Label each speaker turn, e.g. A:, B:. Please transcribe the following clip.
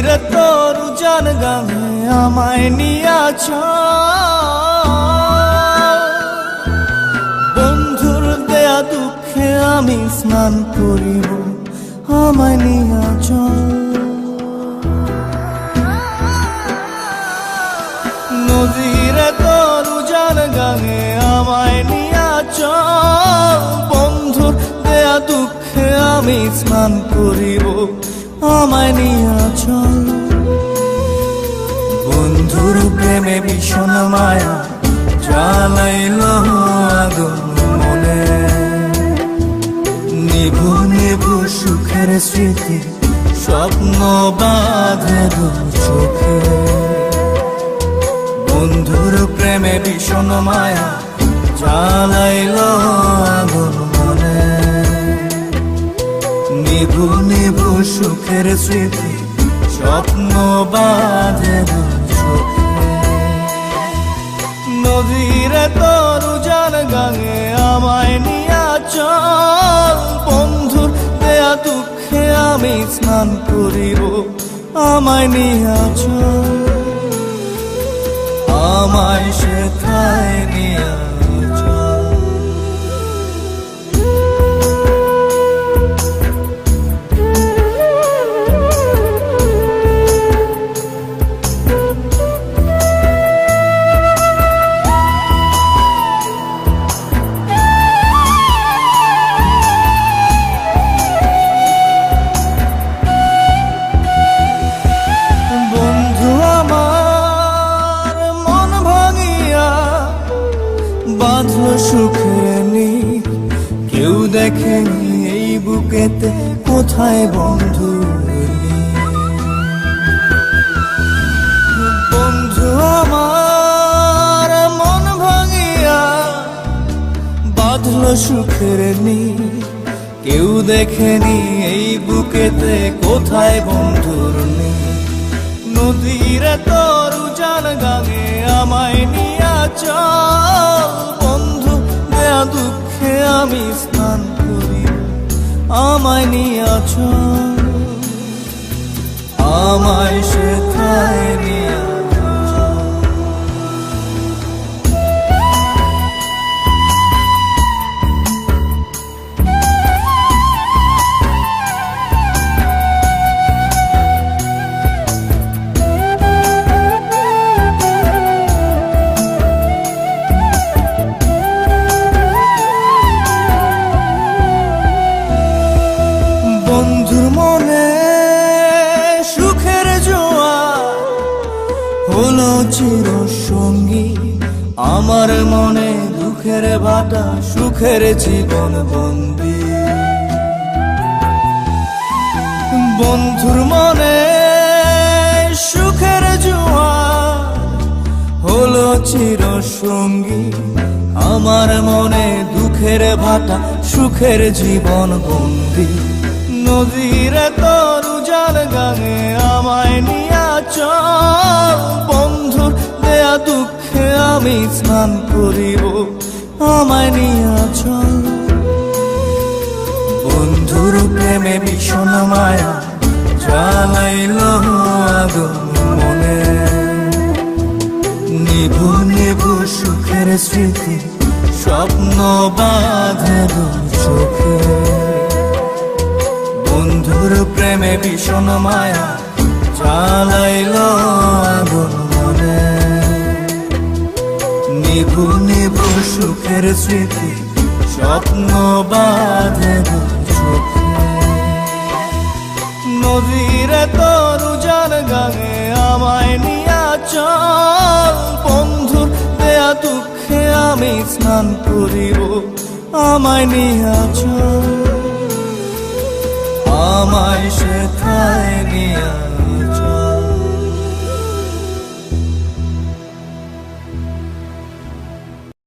A: নদীর তরু জান গাঙে আমায় নিয়াছ বন্ধুর দেয়া দুঃখে আমি স্নান করিব, আমায় নিয়াছ নদীর তরু জান গাঙে আমায় নিয়াছ বন্ধুর দেয়া দুঃখে আমি স্নান করিব আমায় নিয়াছ বন্ধুর প্রেমে ভীষণ মায়া জ্বালাইল মনে। নিভু নিভু সুখের স্মৃতি স্বপ্ন বাঁধে চোখে। বন্ধুর প্রেমে ভীষণ মায়া জ্বালাইল আগুন মনে। নিভু সুখের স্মৃতি, স্বপ্ন বাঁধে নদীর তরু জান গাঙে আমায় নিয়া চল, বন্ধুর দেয়া দুঃখে আমি স্নান করিব, আমায় নিয়া চল। আমায় শেখায় নিয়া বাঁধল সুখের কেউ দেখেনি এই বুকেতে কোথায় বন্ধু বন্ধু আমার মন ভাঙিয়া বাঁধল সুখের নি কেউ দেখেনি এই বুকেতে কোথায় বন্ধুর নেই নদীর তরু জান গাঙে আমায় নিয়া দুঃখে আমি স্নান করি আমায় নিয়ে চল চির সঙ্গী। আমার মনে দুঃখের ভাটা সুখের জীবন বন্দি। বন্ধুর মনে সুখের জোয়া হলো চির সঙ্গী। আমার মনে দুঃখের ভাটা সুখের জীবন বন্দি। নদীর তরু জাল গাঙে আমায় নিয়া চল। বন্ধুর দেয়া দুঃখে আমি স্নান করিব, আমায় নিয়া চল। বন্ধুর প্রেমে ভীষণ মায়া জ্বালাইল আগুন মনে। নিভু নিভু সুখের স্মৃতি স্বপ্ন বাঁধে চোখে। ভীষণ মায়া চালাইল আগুন মনে। নিভু নিভু সুখের স্মৃতি, স্বপ্ন বাঁধে নদীর তরু জান গাঙে আমায় নিয়া চল। বন্ধুর দেয়া দুঃখে আমি স্নান করিব, আমায় নিয়া চল। আমায় শেখায় নিয়া